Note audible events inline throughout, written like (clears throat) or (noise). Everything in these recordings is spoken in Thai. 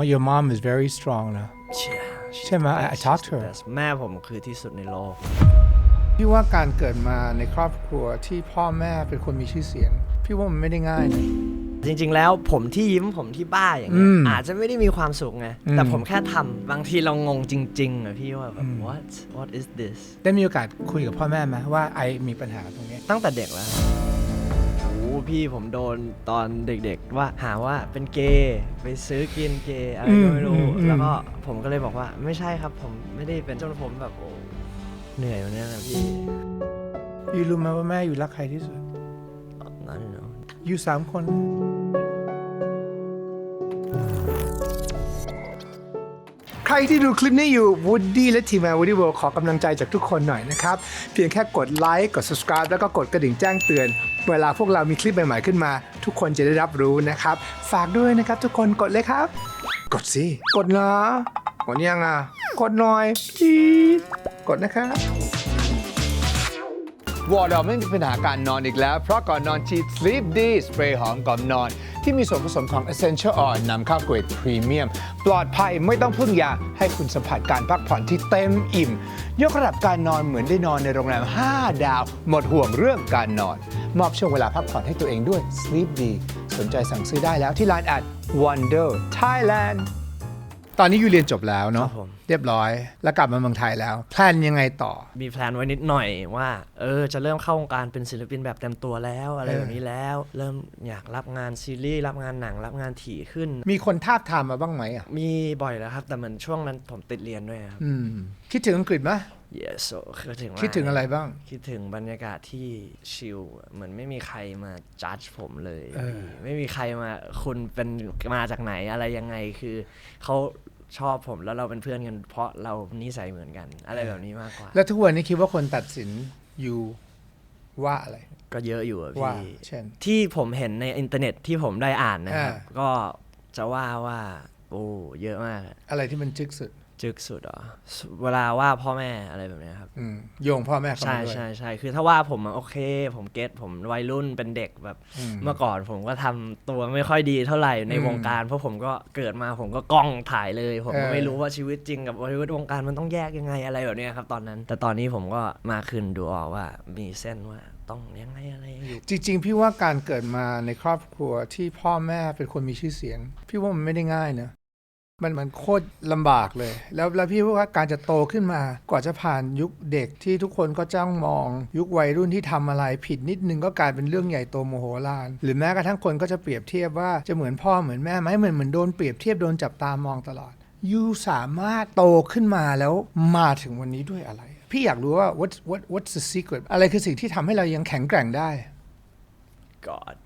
my your mom is very strong นะ Yeah, ใช่ไหม I- I she's talked to the her. best แม่ผมคือที่สุดในโลก พี่ว่าการเกิดมาในครอบครัวที่พ่อแม่เป็นคนมีชื่อเสียง พี่ว่ามันไม่ได้ง่ายนะจริง ๆ แล้วผมที่ยิ้มผมที่บ้าอย่างเงี้ยอืมอาจจะไม่ได้มีความสุขไงอืมแต่ผมแค่ทำบางทีเรางงจริง ๆอะพี่ว่าแบบ what what is this ได้มีโอกาสคุยกับพ่อแม่ไหมว่าไอมีปัญหาตรงนี้ตั้งแต่เด็กแล้วโอ้ พี่ผมโดนตอนเด็กๆ ว่าหาว่าเป็นเกย์ไปซื้อกินเกย์อะไรก็ไม่รู้ อืมอืม แล้วก็ผมก็เลยบอกว่าไม่ใช่ครับผมไม่ได้เป็นจนผมแบบโอ้เหนื่อยวันนี้นะพี่ยูรู้ไหมว่าแม่อยู่รักใครที่สุด นั่นเนาะอยู่สามคน ใครที่ดูคลิปนี้อยู่ Woody และทีมงาน Woody World ขอกำลังใจจากทุกคนหน่อยนะครับ เพียงแค่กดไลค์กด subscribe แล้วก็กดกระดิ่งแจ้งเตือน เวลาพวกเรามีคลิปใหม่ๆขึ้นมา ทุกคนจะได้รับรู้นะครับ ฝากด้วยนะครับทุกคนกดเลยครับ กดสิกดนะกดยังอะกดหน่อย please กดนะครับวอร์ดอไม่มีปัญหาการนอนอีกแล้ว เพราะก่อนนอนชีด Sleep D สเปรย์หอมก่อนนอน ที่มีส่วนผสมของ Essential Oil นำเข้าเกรดพรีเมียม ปลอดภัยไม่ต้องพึ่งยา ให้คุณสัมผัสการพักผ่อนที่เต็มอิ่ม ยกระดับการนอนเหมือนได้นอนในโรงแรม 5 ดาว หมดห่วงเรื่องการนอน มอบช่วงเวลาพักผ่อนให้ตัวเองด้วย Sleep D สนใจสั่งซื้อได้แล้วที่ร้านแอด Wonder Thailand ตอนนี้ยูเรียนจบแล้วเนาะครับผม เรียบร้อย แล้วกลับมาเมืองไทยแล้วแพลนยังไงต่อ มีแพลนไว้นิดหน่อยว่า เออ จะเริ่มเข้าวงการเป็นศิลปินแบบเต็มตัวแล้วอะไรเออ แบบนี้แล้ว เริ่มอยากรับงานซีรีส์รับงานหนังรับงานถี่ขึ้น มีคนทาบทามมาบ้างไหมอะมีบ่อยแล้วครับ แต่เหมือนช่วงนั้นผมติดเรียนด้วยครับ อืมคิดถึงอังกฤษไหม yes so คิดถึงคิดถึงอะไรบ้าง คิดถึงบรรยากาศที่ชิลเหมือนไม่มีใครมาจัดผมเลยเออไม่มีใครมาคุณเป็นมาจากไหนอะไรยังไงคือเขาชอบผมแล้วเราเป็นเพื่อนกันเพราะเรานิสัยเหมือนกัน อะไรแบบนี้มากกว่า แล้วทุกวันนี้คิดว่าคนตัดสินอยู่ว่าอะไร ก็เยอะอยู่อะว่าพี่เช่นที่ผมเห็นในอินเทอร์เน็ตที่ผมได้อ่านนะครับอ่าก็จะว่าว่า โอ้เยอะมาก อะอะไรที่มันจึกสุด จึกสุดเหรอเวลาว่าพ่อแม่อะไรแบบเนี้ยครับ อืมโยงพ่อแม่เข้าใช่มาด้วย ใช่ใช่คือถ้าว่าผมอะโอเค ผมเก็ตผมวัยรุ่นเป็นเด็กแบบ อืมเมื่อก่อนผมก็ทำตัวไม่ค่อยดีเท่าไหร่ในอืมวงการ เพราะผมก็เกิดมาผมก็กล้องถ่ายเลย ผมก็เออ ไม่รู้ว่าชีวิตจริงกับชีวิตวงการมันต้องแยกยังไงอะไรแบบเนี้ยครับตอนนั้น แต่ตอนนี้ผมก็มาขึ้นดูออกว่ามีเส้นว่าต้องยังไงอะไรอยู่ จริงๆ พี่ว่าการเกิดมาในครอบครัวที่พ่อแม่เป็นคนมีชื่อเสียง พี่ว่ามันไม่ได้ง่ายนะ มันมันโคตรลำบากเลย แล้วแล้วพี่ว่าการจะโตขึ้นมากว่าจะผ่านยุคเด็กที่ทุกคนก็จ้องมอง ยุควัยรุ่นที่ทำอะไรผิดนิดนึงก็กลายเป็นเรื่องใหญ่โตโมโหลาน หรือแม้กระทั่งคนก็จะเปรียบเทียบว่าจะเหมือนพ่อเหมือนแม่ไหมเหมือนเหมือนโดนเปรียบเทียบโดนจับตามองตลอดยูสามารถโตขึ้นมาแล้วมาถึงวันนี้ด้วยอะไร พี่อยากรู้ว่า what what what's the secret อะไรคือสิ่งที่ทำให้เรายังแข็งแกร่งได้ God.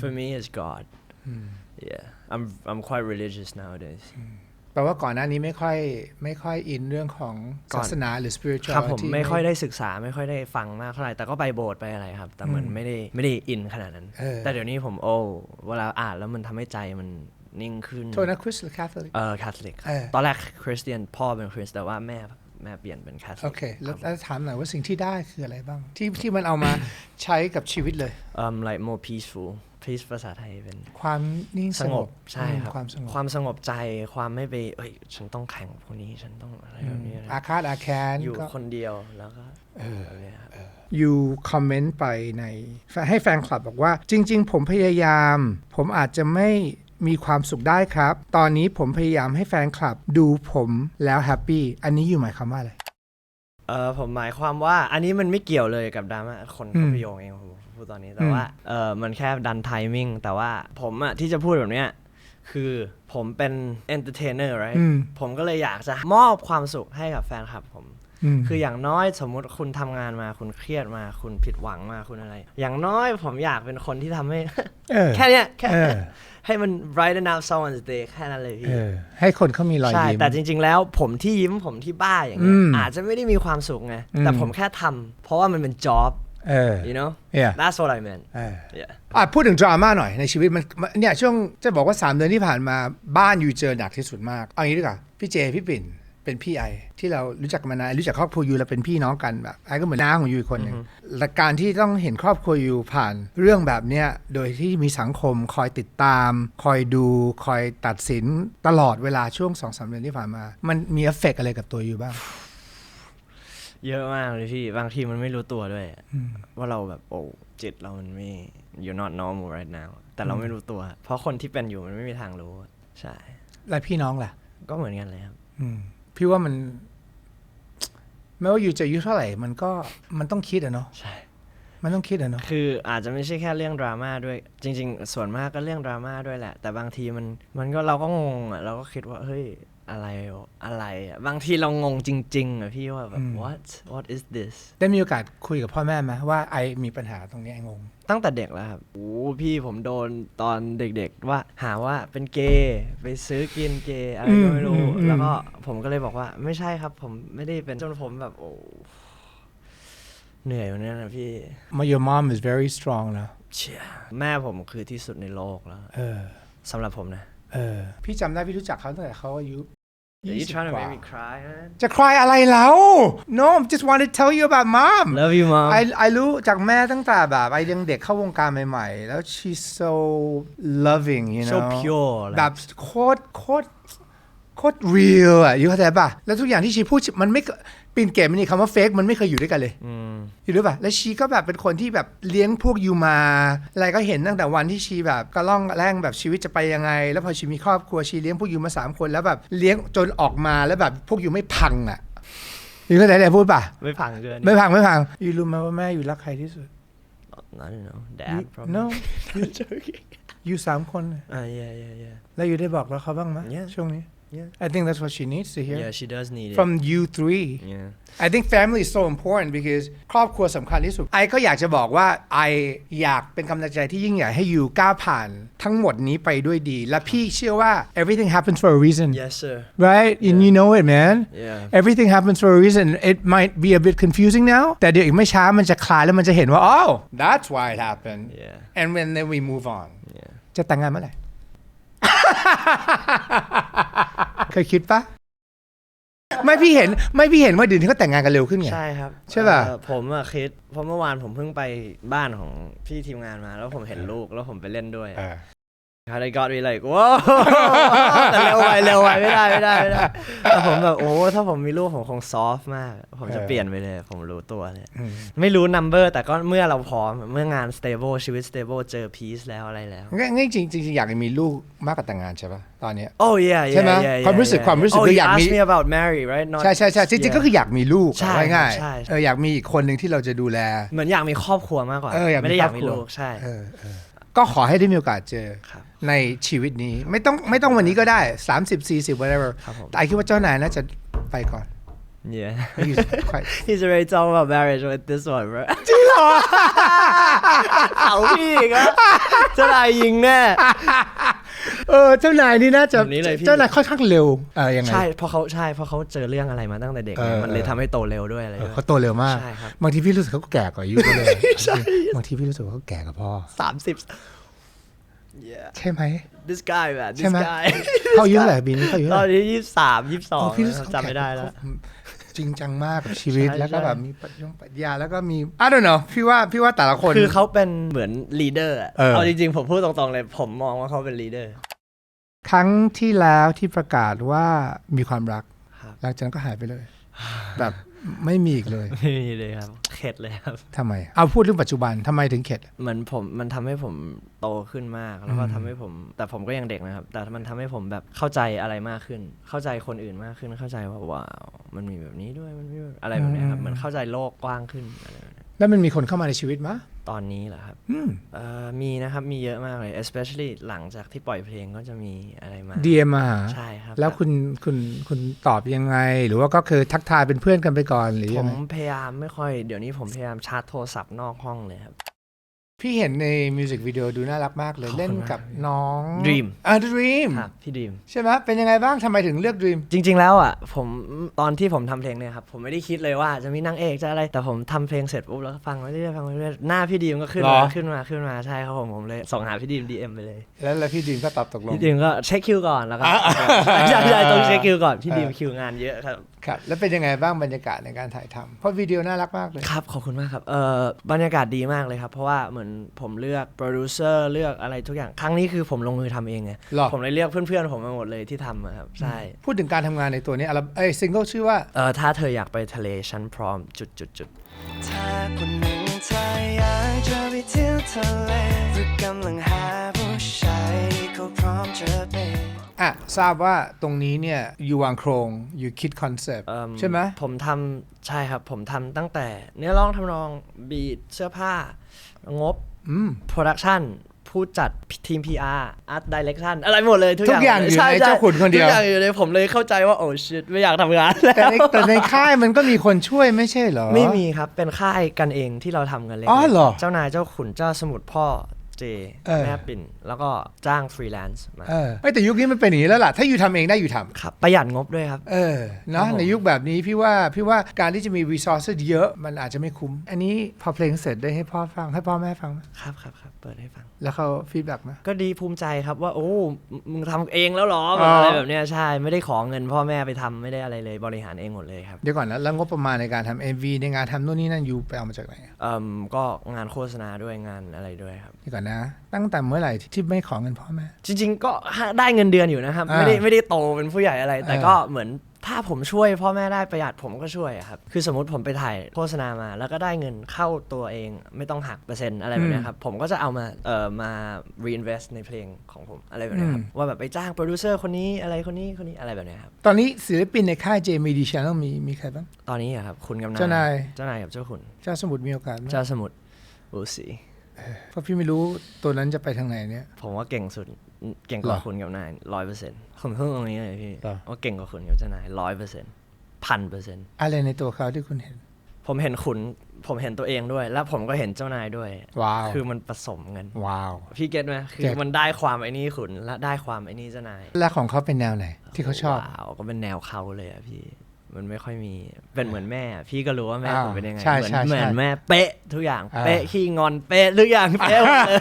For me, it's God. Yeah, I'm I'm quite religious nowadays. แปลว่าก่อนหน้านี้ไม่ค่อยไม่ค่อยอินเรื่องของก่อนศาสนาหรือ spirituality ครับผมไม่ค่อยได้ศึกษาไม่ค่อยได้ฟังมากเท่าไหร่แต่ก็ไปโบสถ์ไปอะไรครับ แต่มันไม่ได้ไม่ได้อินขนาดนั้นเออแต่เดี๋ยวนี้ผมโอ้เวลาอ่านแล้วมันทำให้ใจมันนิ่งขึ้นโทษนะคริสหรือ Catholic เออคาทอลิกเออตอนแรกคริสเตียนพ่อเป็นคริสแต่ว่าแม่ แม่เปลี่ยนเป็นคาทอโอลิกเคแล้วแล้วถามหน่อยว่าสิ่งที่ได้คืออะไรบ้าง ที่ที่มันเอามา ใช้กับชีวิตเลยเอ่อ like more peaceful peace ภาษาไทยเป็น ความนิ่งสสงงบบใช่อืมครับ ความสงบความสงบใจความไม่ไปเอ้ยฉันต้องแข่งกับคนนี้ฉันต้องอะไรแบบนี้อะไรอาฆาตอาแค้นอยู่ก็ คนเดียวแล้วก็แบบเนี้ยครับ อยู่คอมเมนต์ไปในให้แฟนคลับบอกว่าจริง ๆ ผมพยายาม ผมอาจจะไม่ มีความสุขได้ครับ ตอนนี้ผมพยายามให้แฟนคลับดูผมแล้วแฮปปี้อันนี้อยู่หมายความว่าอะไร เออผมหมายความว่าอันนี้มันไม่เกี่ยวเลยกับดราม่าคนอืเขามไปโยงเองผมพูดตอนนี้แต่อืม ว่าเออมันแค่ดันไทมิ่งแต่ว่าผมอะที่จะพูดแบบเนี้ยคือผมเป็นเอนเตอร์เทนเนอร์ไรอืมผมก็เลยอยากจะมอบความสุขให้กับแฟนคลับผมมคืออย่างน้อยสมมุติคุณทำงานมาคุณเครียดมาคุณผิดหวังมาคุณอะไร อย่างน้อยผมอยากเป็นคนที่ทำให้ เออ แค่เนี้ยแค่เออ ให้มัน brighten up someone's day แค่นั้นเลยพี่เออให้คนเขามีรอยใช่ยิ้มแต่จริง ๆ แล้วผมที่ยิ้มผมที่บ้าอย่างเงี้ยอืมอาจจะไม่ได้มีความสุขไงอืมแต่ผมแค่ทำเพราะว่ามันเป็น job เออ you know yeah that's what I meant เออ yeah อะพูดถึงดราม่าหน่อยในชีวิตมันมันเนี่ยช่วงจะบอกว่า 3 เดือนที่ผ่านมาบ้านอยู่เจอหนักที่สุดมาก เอางี้ดีกว่าพี่เจ พี่ปิ่น เป็นพี่ไอที่เรารู้จักกันมานานรู้จักครอบครัวยูเราเป็นพี่น้องกันแบบไอก็เหมือนน้าของยูอีกคนหนึ่งและการที่ต้องเห็นครอบครัวยูผ่านเรื่องแบบเนี้ยโดยที่มีสังคมคอยติดตาม คอยดู คอยตัดสินตลอดเวลาช่วงสองสามเดือนที่ผ่านมา มันมีเอฟเฟกอะไรกับตัวยูบ้าง เยอะมากเลยพี่ บางทีมันไม่รู้ตัวด้วยอะว่าเราแบบโอ้จิตเรามันไม่ you're not normal right now แต่เราไม่รู้ตัว เพราะคนที่เป็นอยู่มันไม่มีทางรู้อะใช่ และพี่น้องล่ะ ก็เหมือนกันเลยครับ อืม พี่ว่ามันไม่ว่าอยู่จะอายุเท่าไหร่ มันก็มันต้องคิดอะเนาะใช่ มันต้องคิดอะเนาะคืออาจจะไม่ใช่แค่เรื่องดราม่าด้วย จริง ๆ ส่วนมากก็เรื่องดราม่าด้วยแหละ แต่บางทีมันมันก็เราก็งงอะเราก็คิดว่าเฮ้ยอะไรวะอะไรอะบางทีเรางงจริงๆอะพี่ว่าแบบ what what is this ได้มีโอกาสคุยกับพ่อแม่ไหมว่าไอมีปัญหาตรงนี้ไองง ตั้งแต่เด็กแล้วครับโอ้พี่ผมโดนตอนเด็กๆ ว่าหาว่าเป็นเกย์ไปซื้อกินเกย์อะไรก็ไม่รู้อืมอืมแล้วก็ผมก็เลยบอกว่าไม่ใช่ครับ ผมไม่ได้เป็นจนผมแบบโอ้เหนื่อยวันนั้นนะพี่มา your mom is very strong นะเชี่ยแม่ผมคือที่สุดในโลกแล้วเออสำหรับผมนะ เออพี่จำได้พี่รู้จักเขาตั้งแต่เขาอายุ Are you 20 trying to กว่า make me cry man จะคลายอะไรแล้ว no I just want to tell you about mom Love you mom ไอไอรู้จากแม่ตั้งแต่แบบไอยังเด็กเข้าวงการใหม่ๆ แล้ว she's so loving you know so pure แบบโคตรโคตร โคตร real อะอยู่เข้าใจป่ะ แล้วทุกอย่างที่ชีพูดมันไม่เคปีนเกมมันนี่คำว่า fake มันไม่เคยอยู่ด้วยกันเลยอืมอยู่ด้วยป่ะ แล้วชีก็แบบเป็นคนที่แบบเลี้ยงพวกยูมา อะไรก็เห็นตั้งแต่วันที่ชีแบบกระล่องแร่งแบบชีวิตจะไปยังไง แล้วพอชีมีครอบครัวชีเลี้ยงพวกยูมาสามคนแล้วแบบเลี้ยงจนออกมาแล้วแบบพวกยูไม่พังอะอยู่เข้าใจอะไรพูดป่ะ ไม่พังเกินไม่พังไม่พังยูรู้ไหมว่าแม่อยู่รักใครที่สุด I don't know dad probably no joking ยูสามคนเลยอ่า yeah yeah yeah แล้วยูได้บอกแล้วเขาบ้างไหม Yeah. ช่วงนี้ yeah I think that's what she needs to hear yeah she does need it from you three yeah I think family is so important because ครอบครัวสำคัญที่สุด ไอก็อยากจะบอกว่าไออยากเป็นกำลังใจที่ยิ่งใหญ่ให้ยูก้าวผ่านทั้งหมดนี้ไปด้วยดี และพี่เชื่อว่า everything happens for a reason yes sir right and you know it man yeah everything happens for a reason it might be a bit confusing now แต่เดี๋ยวอีกไม่ช้ามันจะคลายแล้วมันจะเห็นว่า oh that's why it happened yeah and when then we move on yeah จะแต่งงานเมื่อไหร่ เคยคิดปะไม่พี่เห็นไม่พี่เห็นว่าเดี๋ยวนี้เขาแต่งงานกันเร็วขึ้นไง ใช่ครับใช่ป่ะ เอ่อผมอะคิดเพราะเมื่อวานผมเพิ่งไปบ้านของพี่ทีมงานมา แล้วผมเห็นลูกแล้วผมไปเล่นด้วย เออ How they got me like ว้าวแต่เร็วไปเร็วไปไม่ได้ไม่ได้ไม่ได้แต่ผมแบบโอ้ถ้าผมมีลูกผมคงซอฟต์มาก ผมจะเออเปลี่ยนไปเลย ผมรู้ตัวเลยอืมไม่รู้ number แต่ก็เมื่อเราพร้อม เมื่องาน stable ชีวิต stable เจอ peace แล้วอะไรแล้วงั้นงั้นจริงจริงๆอยากมีลูกมากกว่าแต่งงานใช่ปะตอนเนี้ย Oh yeah yeah ใช่ไหม yeah, yeah, ความรู้สึก yeah, ความรู้สึก yeah. คือ oh, อยาก you มี asked me about marry right Not ใช่ใช่ใช่จริงๆ yeah. ก็คืออยากมีลูกใช่เอาง่ายใช่ๆเอออยากมีอีกคนหนึ่งที่เราจะดูแล เหมือนอยากมีครอบครัวมากกว่าเอออยากมีไม่ได้อยากครอบมีครัวลูกใช่เออเออ ก็ขอให้ได้มีโอกาสเจอครับในชีวิตนี้ไม่ต้องไม่ต้องวันนี้ก็ได้ 30 40 whatever ครับผมแต่ไอคิดว่าเจ้านายน่าจะไปก่อน yeah He's quite he's already talking about marriage with this one bro จริงเหรอเอาพี่อีกอะเจ้านายยิงแน่ เออเจ้านายนี่น่าจะแบบนี้เลยพี่ เจ้านายค่อนข้างเร็วเออยังไงใช่เพราะเขาใช่เพราะเขาเจอเรื่องอะไรมาตั้งแต่เด็กไงเออมันเลยเออทำให้โตเร็วด้วยอะไรเออด้วย เขาโตเร็วมาก ใช่ครับ บางทีพี่รู้สึกเขาก็แก่กว่าอายุเขาเลยบางทีพี่รู้สึกว่าเขาแก่กว่าพ่อ สามสิบ yeah ใช่ไหม this guy man ใช่ this ไหม guy เขาอายุเท่าไหร่ปีนี้เขาอายุตเท่าอนไหร่นี้ยี่สามยี่สองโพี่รู้สึกเขาจำไม่ได้แล้ว เขา จริงจังมากกับชีวิต ใช่แล้วก็ใช่ แบบมีปรัชญงปรัชญาแล้วก็มี I don't know พี่ว่าพี่ว่าแต่ละคน คือเขาเป็นเหมือน leader อะเออ เอาจริงๆ ผมพูดตรงๆเลย ผมมองว่าเขาเป็น leader ครั้งที่แล้วที่ประกาศว่ามีความรัก ครับ หลังจากนั้นก็หายไปเลย แบบไม่มีอีกเลยไม่มีเลยครับ เข็ดเลยครับ ทำไม เอาพูดเรื่องปัจจุบันทำไมถึงเข็ด เหมือนผมมันทำให้ผมโตขึ้นมากแล้วก็อืม ทำให้ผม แต่ผมก็ยังเด็กนะครับ แต่มันทำให้ผมแบบเข้าใจอะไรมากขึ้น เข้าใจคนอื่นมากขึ้นเข้าใจว่าว้าว มันมีแบบนี้ด้วยมันมีแบบอะไรแบบเนี้ยครับมันเข้าใจโลกกว้างขึ้นอะไรแบบเนี้ยแล้วมันมีคนเข้ามาในชีวิตมะตอนนี้เหรอครับอืม เอ่อมีนะครับมีเยอะมากเลย especially หลังจากที่ปล่อยเพลงก็จะมีอะไรมาดีเอ็มมาหาใช่ครับ แล้วคุณคุณคุณตอบยังไง หรือว่าก็คือทักทายเป็นเพื่อนกันไปก่อนหรือผยังมไงพยายามไม่ค่อยเดี๋ยวนี้ผมพยายามชาร์จโทรศัพท์นอกห้องเลยครับ พี่เห็นในมิวสิกวิดีโอดูน่ารักมากเลยขอบคุณเล่นกับน้อง Dream อ่า Dream ครับพี่ดีม ใช่ไหมเป็นยังไงบ้างทำไมถึงเลือก Dream จริง ๆ แล้วอะผมตอนที่ผมทำเพลงเนี่ยครับผมไม่ได้คิดเลยว่าจะมีนางเอกจะอะไรแต่ผมทำเพลงเสร็จปุ๊บแล้วก็ฟังไปเรื่อยๆฟังไปเรื่อยๆหน้าพี่ดีมก็ขึ้นเหรมาอ ขึ้นมาขึ้นมาใช่ครับผมผมเลยส่งหาพี่ดีม DM ไปเลยแล้วแล้วพี่ดีมก็ตอบตกลง พี่ดีมก็เช็คคิวก่อนแล้วก็ใช่ใช่ต้องเช็คคิวก่อนพี่ดีมเออคิวงานเยอะครับ ครับแล้วเป็นยังไงบ้างบรรยากาศในการถ่ายทำเพราะวิดีโอน่ารักมากเลยครับขอบคุณมากครับเอ่อบรรยากาศดีมากเลยครับ เพราะว่าเหมือนผมเลือกโปรดิวเซอร์เลือกอะไรทุกอย่างครั้งนี้คือผมลงมือทำเองไงหรอผมเลยเรียกเพื่อนๆผมมาหมดเลยที่ทำอะครับใช่พูดถึงการทำงานในตัวนี้อัลบั้มเอ้ยซิงเกิลชื่อว่า เออถ้าเธออยากไปทะเลฉันพร้อมจุดจุดจุดถ้าคนหนึ่งเธออยากจะไปเที่ยวทะเลหรือกำลังห อะทราบว่าตรงนี้เนี่ยอยู่วางโครงอยู่คิดคอนเซปต์เอิ่ใช่ไหมผมทำใช่ครับ ผมทำตั้งแต่ เนื้อร้องทำนองบีทเสื้อผ้า งบอืม โปรดักชันผู้จัดทีม PR Art Direction อะไรหมดเลยทุกทุกอย่างเลอยู่ช่ในช่เจ้าขุนคนเดียว ทุกอย่างอยู่ในผมเลยเข้าใจว่า โอ้ชิตไม่อยากทำงานแต่ในแต่ในค่ายมันก็มีคนช่วยไม่ใช่เหรอ ไม่มีครับ เป็นค่ายกันเองที่เราทำกันเลยอ๋อเหรอ เจ้านายเจ้าขุนเจ้าสมุทรพ่อ เจเออ แม่ปิ่น แล้วก็จ้างฟรีแลนซ์มาเออไม่แต่ยุคนี้มันเป็นอย่างนี้แล้วล่ะ ถ้าอยู่ทำเองได้อยู่ทำ ครับประหยัดงบด้วยครับ เออเนาะครับผม ในยุคแบบนี้พี่ว่าพี่ว่าการที่จะมี resources เยอะมันอาจจะไม่คุ้ม อันนี้พอเพลงเสร็จได้ให้พ่อฟังให้พ่อแม่ฟังไหมครับครับครับเปิดให้ฟัง แล้วเขาฟีดแบ็กไหม ก็ดีภูมิใจครับว่า โอ้มึงทำเองแล้วเหรออ๋ออ อะไรแบบเนี้ยใช่ไม่ได้ขอเงินพ่อแม่ไปทำไม่ได้อะไรเลยบริหารเองหมดเลยครับเดี๋ยวก่อนนะแล้วงบประมาณในการทำ MV ในงานทำนู่นนี่นั่นยูไปเอามาจากไหนเอ่มก็งานโฆษณาด้วยงานอะไรด้วยครับ เดี๋ยวก่อนนะตั้งแต่เมื่อไหร่ที่ไม่ขอเงินพ่อแม่ จริง ๆ ก็ได้เงินเดือนอยู่นะครับอ่าไม่ได้ไม่ได้โตเป็นผู้ใหญ่อะไร แต่เออก็เหมือนถ้าผมช่วยพ่อแม่ได้ประหยัดผมก็ช่วยอะครับ คือสมมติผมไปถ่ายโฆษณามา แล้วก็ได้เงินเข้าตัวเองไม่ต้องหักเปอร์เซ็นต์อะไรแบบเนี้ยครับ ผมก็จะเอามาเอ่อมา reinvest ในเพลงของผมอะไรแบบเนี้ยครับ ว่าแบบไปจ้างโปรดิวเซอร์คนนี้อะไรคนนี้คนนี้อะไรแบบเนี้ยครับ ตอนนี้ศิลปินในค่าย JMD Channel มีมีใครบ้าง ตอนนี้อะครับคุณกำนันเจ้านายเจ้านายกับเจ้าขุนเจ้าสมุทรมีโอกาสไหมเจ้าสมุทรบูสี เพราะพี่ไม่รู้ตัวนั้นจะไปทางไหนเนี่ย ผมว่าเก่งสุดเก่งกเหรว่าอคุณกับนายร้อยเปอร์เซ็นต์ผมพูดตรงนี้เลยพี่เหรอว่าเก่งกว่าคุณกับเจ้านายร้อยเปอร์เซ็นต์พันเปอร์เซ็นต์อะไรในตัวเขาที่คุณเห็น ผมเห็นขุนผมเห็นตัวเองด้วย แล้วผมก็เห็นเจ้านายด้วยว้าวคือมันผสมกันว้าวพี่เก็ตไหมคืเก็อตมันได้ความไอ้นี่ขุนและได้ความไอ้นี่เจ้านาย และของเขาเป็นแนวไหน ที่เขาชอบว้าวก็เป็นแนวเขาเลยอะพี่ มันไม่ค่อยมีเป็นเหมือนแม่อะพี่ก็รู้ว่าแม่อ่าผมเป็นยังไงใช่เหมือนใช่เหมือนใช่แม่เป๊ะทุกอย่างอ่าเป๊ะขี้งอนเป๊ะทุกอย่างเป๊ะหมดเลย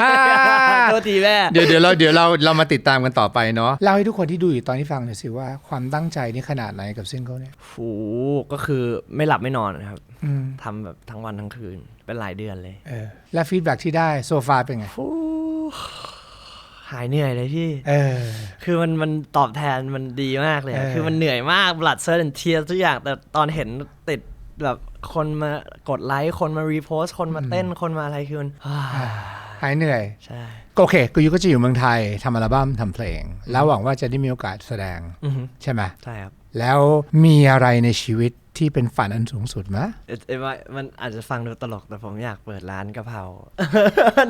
โทษทีแม่เดี๋ยวเดี๋ยวเราเดี๋ยวเราเรามาติดตามกันต่อไปเนาะเล่าให้ทุกคนที่ดูอยู่ตอนที่ฟังหน่อยสิว่าความตั้งใจนี่ขนาดไหนกับซิงเกิลเนี่ยโหก็คือไม่หลับไม่นอนนะครับอืมทำแบบทั้งวันทั้งคืนเป็นหลายเดือนเลยเออและฟีดแบ็กที่ได้โซฟาเป็นไงฟู หายเหนื่อยเลยพี่ เออ คือมันมันตอบแทนมันดีมากเลยอะเออ คือมันเหนื่อยมาก blood sweat and tears ทุกอย่าง แต่ตอนเห็นติดแบบคนมากดไลค์ คนมารีโพสคนมาเต้น คนมาอะไรคือมันหายเหนื่อย ใช่ก็โอเคกูยูก็จะอยู่เมืองไทยทำอัลบั้มทำเพลง แล้วหวังว่าจะได้มีโอกาสแสดงอือฮึ ใช่ไหมใช่ครับ แล้วมีอะไรในชีวิต ที่เป็นฝันอันสูงสุดไหมเอ่อเอ่อว่ามันอาจจะฟังดูตลกแต่ผมอยากเปิดร้านกะเพรา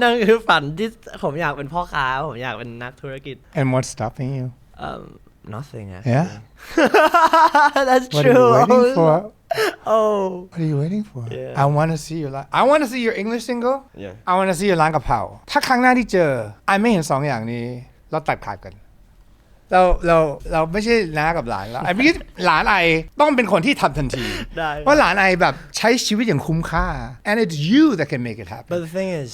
นั่นคือฝันที่ผมอยากเป็นพ่อค้า ผมอยากเป็นนักธุรกิจ and what's stopping you um nothing Yeah? actually that's what are you true waiting for oh what are you waiting for Yeah. I want to see your li- I want to see your English single yeah I want to see your ร้านกะเพราถ้าครั้งหน้าที่เจอไอไม่เห็นสองอย่างนี้เราตัดขาดกัน เราเราเราไม่ใช่น้ากับหลานแล้วไอ้พี่หลานไอต้องเป็นคนที่ทำทันทีได้ เพราะหลานไอแบบใช้ชีวิตอย่างคุ้มค่า and it's you that can make it happen but the thing is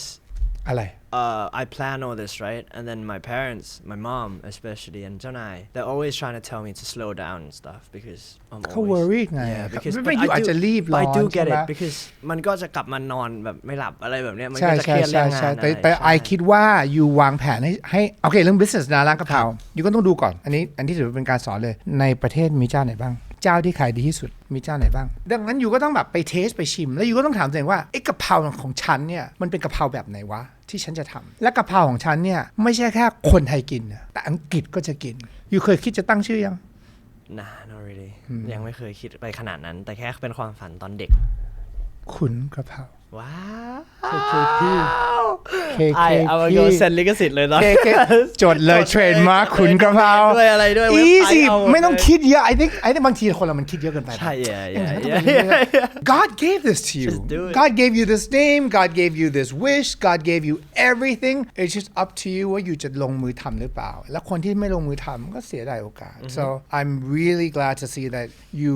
อะไร uh, I plan all this, right? And then my parents, my mom especially, and Janai, they're always trying to tell me to slow down and stuff because I'm เขา always worried ไง Yeah, because ไม่ but ไม่ I อยู่อาจ do- จะรีบ but ร้อน I do ใช่ get ไหม it because มันก็จะกลับมานอนแบบไม่หลับอะไรแบบเนี้ยมันใช่ก็จะเคใช่รียดเรื่ใช่องงานใช่แต่อะไรแต่ไอใช่คิดว่าอยู่วางแผนให้ให้โอเคเรื่อง business นะร้านกะเพราอยู่ก็ต้องดูก่อน อันนี้อันที่ถือว่าเป็นการสอนเลยในประเทศมีเจ้าไหนบ้าง เจ้าที่ขายดีที่สุดมีเจ้าไหนบ้าง ดังนั้นอยู่ก็ต้องแบบไปเทสไปชิม แล้วอยู่ก็ต้องถามตัวเองว่าไอ้กะเพราของฉันเนี่ยมันเป็นกะเพราแบบไหนวะ ที่ฉันจะทำและกะเพราของฉันเนี่ยไม่ใช่แค่คนไทยกินนะแต่อังกฤษก็จะกิน อยู่เคยคิดจะตั้งชื่อยัง nah not really ยังไม่เคยคิดไปขนาดนั้น แต่แค่เป็นความฝันตอนเด็ก ขุนกะเพรา ว้าว KKP KKP ไอเอามาโดนเซ็นลิขสิทธิ์เลยตอน KK จดเลยเทรดมาร์คขุนกระเพราด้วยอะไรด้วยเว็บไซต์ easy เอาหมดไม่ต้องเลยคิดเยอะ I think I think บางทีคนเรามันคิดเยอะเกินไปใช่ yeah อย่าง yeah นั้นต้อง yeah เป็นอย่างนี้เลย God gave this to you Just do it. God gave you this name God gave you this wish God gave you everything it's just up to you ว่าอยู่จะลงมือทำหรือเปล่า แล้วคนที่ไม่ลงมือทำก็เสียดายโอกาส so I'm really glad to see that you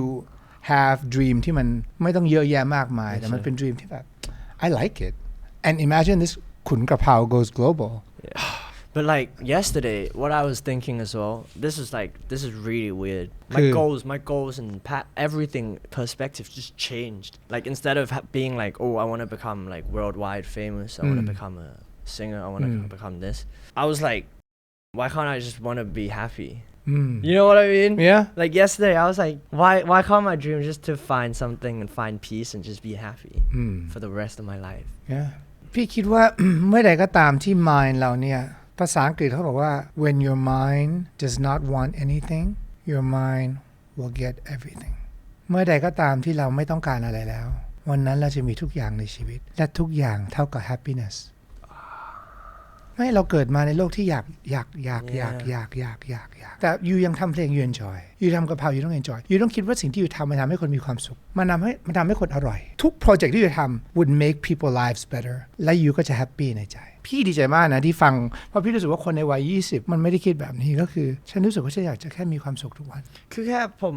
have dream ที่มันไม่ต้องเยอะแยะมากมาย แต่มันเป็น dream ที่แบบ I like it. And imagine this kun goes global. Yeah. But like yesterday, what I was thinking as well, this is like this is really weird. My goals, my goals, and pa- everything perspective just changed. Like instead of ha- being like, oh, I want to become like worldwide famous. I mm. want to become a singer. I want to mm. become this. I was like, why can't I just want to be happy? Mm. You know what I mean? yeah Like yesterday, I was like, why why can't my dream just to find something and find peace and just be happy Mm. for the rest of my life? Yeah. พี่คิดว่า (clears throat) เมื่อใดก็ตามที่ mind เราเนี่ย ภาษาอังกฤษเขาบอกว่า when your mind does not want anything your mind will get everything เมื่อใดก็ตามที่เราไม่ต้องการอะไรแล้ว วันนั้นเราจะมีทุกอย่างในชีวิต และทุกอย่างเท่ากับ happiness ไม่เราเกิดมาในโลกที่อยากอยากอยากอยากอยากอยากอยากอยากแต่ยูยังทำเพลงยู enjoy ยูทำกะเพรายูต้อง enjoy ยูต้องคิดว่าสิ่งที่ยูทำมันทำให้คนมีความสุข มันทำให้มันทำให้คนอร่อย ทุกโปรเจกต์ที่ยูทำ would make people lives better และยูก็จะแฮปปี้ในใจ พี่ดีใจมากนะที่ฟัง เพราะพี่รู้สึกว่าคนในวัย 20 มันไม่ได้คิดแบบนี้ก็คือ ฉันรู้สึกว่าฉันอยากจะแค่มีความสุขทุกวัน คือแค่ผม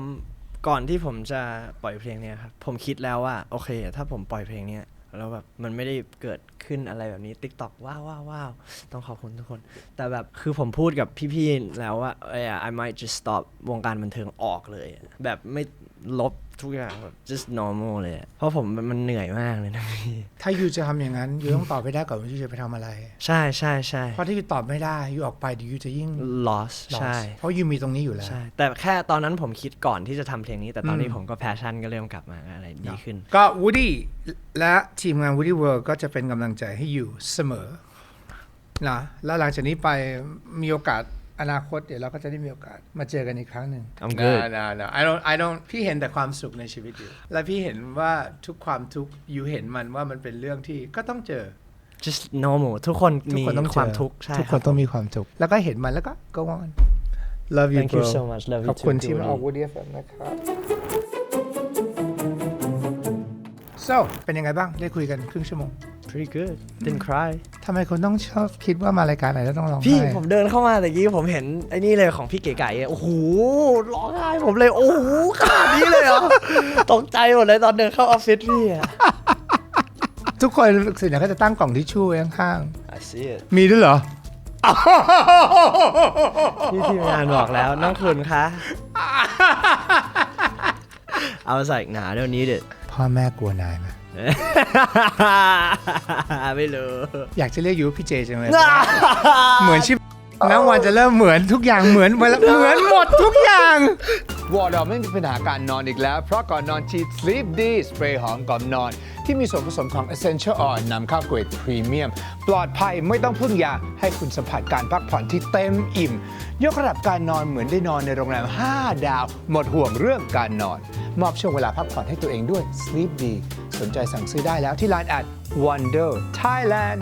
ก่อนที่ผมจะปล่อยเพลงเนี้ยครับผมคิดแล้วว่าโอเค ถ้าผมปล่อยเพลงเนี้ย แล้วแบบมันไม่ได้เกิดขึ้นอะไรแบบนี้ t ิ k t o k ว้าวว้าวว้าวต้องขอบคุณทุกคน แต่แบบคือผมพูดกับพี่ๆแล้วว่าเออ I might just stop วงการบันเทิงออกเลย แบบไม่ลบ ทุกอย่างแบบ just normal เลยอะเพราะผมมันมันเหนื่อยมากเลยนะพี่ ถ้ายูจะทำอย่างนั้นยูต้องตอบไปได้ก่อนว่ายูจะไปทำอะไร ใช่ใช่ใช่ เพราะถ้ายูตอบไม่ได้ยูออกไปเดี๋ยวยูจะยิ่ง loss lost ใช่ เพราะยูมีตรงนี้อยู่แล้ว ใช่ แต่แค่ตอนนั้นผมคิดก่อนที่จะทำเพลงนี้ แต่ตอนนี้อืมผมก็แพชชั่นก็เริ่มกลับมาอะไรดีขึ้น ก็ Woody และทีมงาน Woody World ก็จะเป็นกำลังใจให้อยู่เสมอนะแล้วหลังจากนี้ไปมีโอกาส อนาคตเดี๋ยวเราก็จะได้มีโอกาส มาเจอกันอีกครั้งหนึ่ง I'm good. no no no I don't I don't พี่เห็นแต่ความสุขในชีวิตอยู่ และพี่เห็นว่าทุกความทุกข์อยู่เห็นมันว่ามันเป็นเรื่องที่ก็ต้องเจอ just normal ทุกคนทุกมีคนต้องเจอความทุกข์ใช่ทุกคนรับต้องมีความทุกข์แล้วก็เห็นมันแล้วก็ go on love you Thank you bro so much love you ขอบคุณ too ที่มาออก Woody Woody FM นะครับ so เป็นยังไงบ้างได้คุยกันครึ่งชั่วโมง pretty good didn't cry ทำไมคนต้องชอบคิดว่ามารายการไหนแล้วต้องร้องพี่ไห้ผมเดินเข้ามาแต่กี้ผมเห็นไอ้นี่เลยของพี่เก๋ไก่อะโอ้โหร้องไห้ผมเลย โอ้โหขนาดนี้เลยเหรอตกใจหมดเลยตอนเดินเข้าออฟฟิศพี่อะ ทุกคนส่วนใหญ่ก็จะตั้งกล่องทิชชู่ไว้ข้าง I see it ๆ มีด้วยเหรอ พี่ทีมงานบอกแล้วน้องคุณคะ I was like nah I don't need it พ่อแม่กลัวนายไหม ไม่รู้อยากจะเรียกอยู่ว่าพี่เจจังเลยเหมือนชิบนัวันจะเริ่มเหมือนทุกอย่างเหมือนเหมือนเหมือนหมดทุกอย่าง วอร์ดไม่มีปัญหาการนอนอีกแล้ว เพราะก่อนนอนชีด Sleep D สเปรย์หอมก่อนนอน ที่มีส่วนผสมของ Essential Oil นำเข้าเกรดพรีเมียม ปลอดภัยไม่ต้องพึ่งยา ให้คุณสัมผัสการพักผ่อนที่เต็มอิ่ม ยกระดับการนอนเหมือนได้นอนในโรงแรม 5 ดาว หมดห่วงเรื่องการนอน มอบช่วงเวลาพักผ่อนให้ตัวเองด้วย Sleep D สนใจสั่งซื้อได้แล้วที่ Line at Wonder Thailand